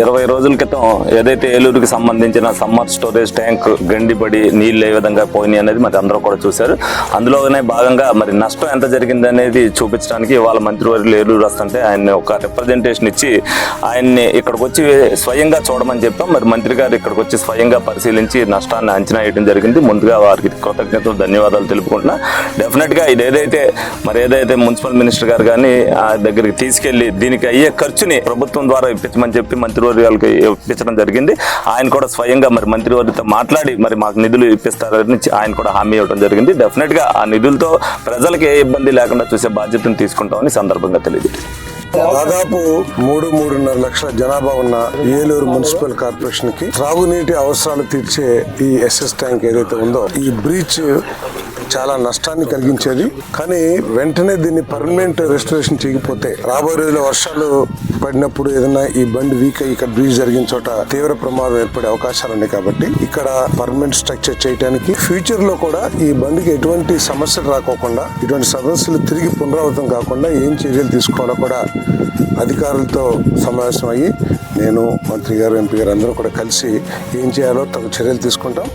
ఇరవై రోజుల క్రితం ఏదైతే ఏలూరుకి సంబంధించిన సమ్మర్ స్టోరేజ్ ట్యాంక్ గండిపడి నీళ్ళు ఏ విధంగా పోయినాయి అనేది మరి అందరూ కూడా చూశారు. అందులోనే భాగంగా మరి నష్టం ఎంత జరిగింది అనేది చూపించడానికి ఇవాళ మంత్రివర్యులు ఏలూరు వస్తుంటే ఆయన్ని ఒక రిప్రజెంటేషన్ ఇచ్చి ఆయన్ని ఇక్కడికి వచ్చి స్వయంగా చూడమని చెప్పాం. మరి మంత్రి గారు ఇక్కడికి వచ్చి స్వయంగా పరిశీలించి నష్టాన్ని అంచనా వేయడం జరిగింది. ముందుగా వారికి కృతజ్ఞతలు ధన్యవాదాలు తెలుపుకుంటున్నా. డెఫినెట్గా ఇది ఏదైతే మరి ఏదైతే మున్సిపల్ మినిస్టర్ గారు కానీ ఆ దగ్గరికి తీసుకెళ్ళి దీనికి అయ్యే ఖర్చుని ప్రభుత్వం ద్వారా ఇప్పించమని చెప్పి మంత్రి మంత్రివర్యాలకు ఇప్పించడం జరిగింది. ఆయన కూడా స్వయంగా మరి మంత్రివర్యతో మాట్లాడి మరి మాకు నిధులు ఇప్పిస్తారని ఆయన కూడా హామీ ఇవ్వడం జరిగింది. డెఫినెట్గా ఆ నిధులతో ప్రజలకు ఏ ఇబ్బంది లేకుండా చూసే బాధ్యతను తీసుకుంటామని సందర్భంగా తెలియదు దాదాపు మూడు మూడున్నర లక్షల జనాభా ఉన్న ఏలూరు మున్సిపల్ కార్పొరేషన్కి త్రాగునీటి అవసరాలు తీర్చే ఈ ఎస్ఎస్ ట్యాంక్ ఏదైతే ఉందో ఈ బ్రీచ్ చాలా నష్టాన్ని కలిగించేది. కానీ వెంటనే దీన్ని పర్మనెంట్ రెస్టరేషన్ చేయకపోతే రాబోయే రోజుల్లో వర్షాలు పడినప్పుడు ఏదైనా ఈ బండి వీక్ అయ్యి ఇక్కడ బ్రీచ్ జరిగిన చోట తీవ్ర ప్రమాదం ఏర్పడే అవకాశాలు ఉన్నాయి కాబట్టి ఇక్కడ పర్మనెంట్ స్ట్రక్చర్ చేయడానికి ఫ్యూచర్లో కూడా ఈ బండికి ఎటువంటి సమస్యలు రాకోకుండా ఇటువంటి సమస్యలు తిరిగి పునరావృతం కాకుండా ఏం చర్యలు తీసుకోవాలో కూడా అధికారులతో సమావేశం అయ్యి నేను మంత్రి గారు ఎంపీ గారు అందరూ కూడా కలిసి ఏం చేయాలో తగు చర్యలు తీసుకుంటాం.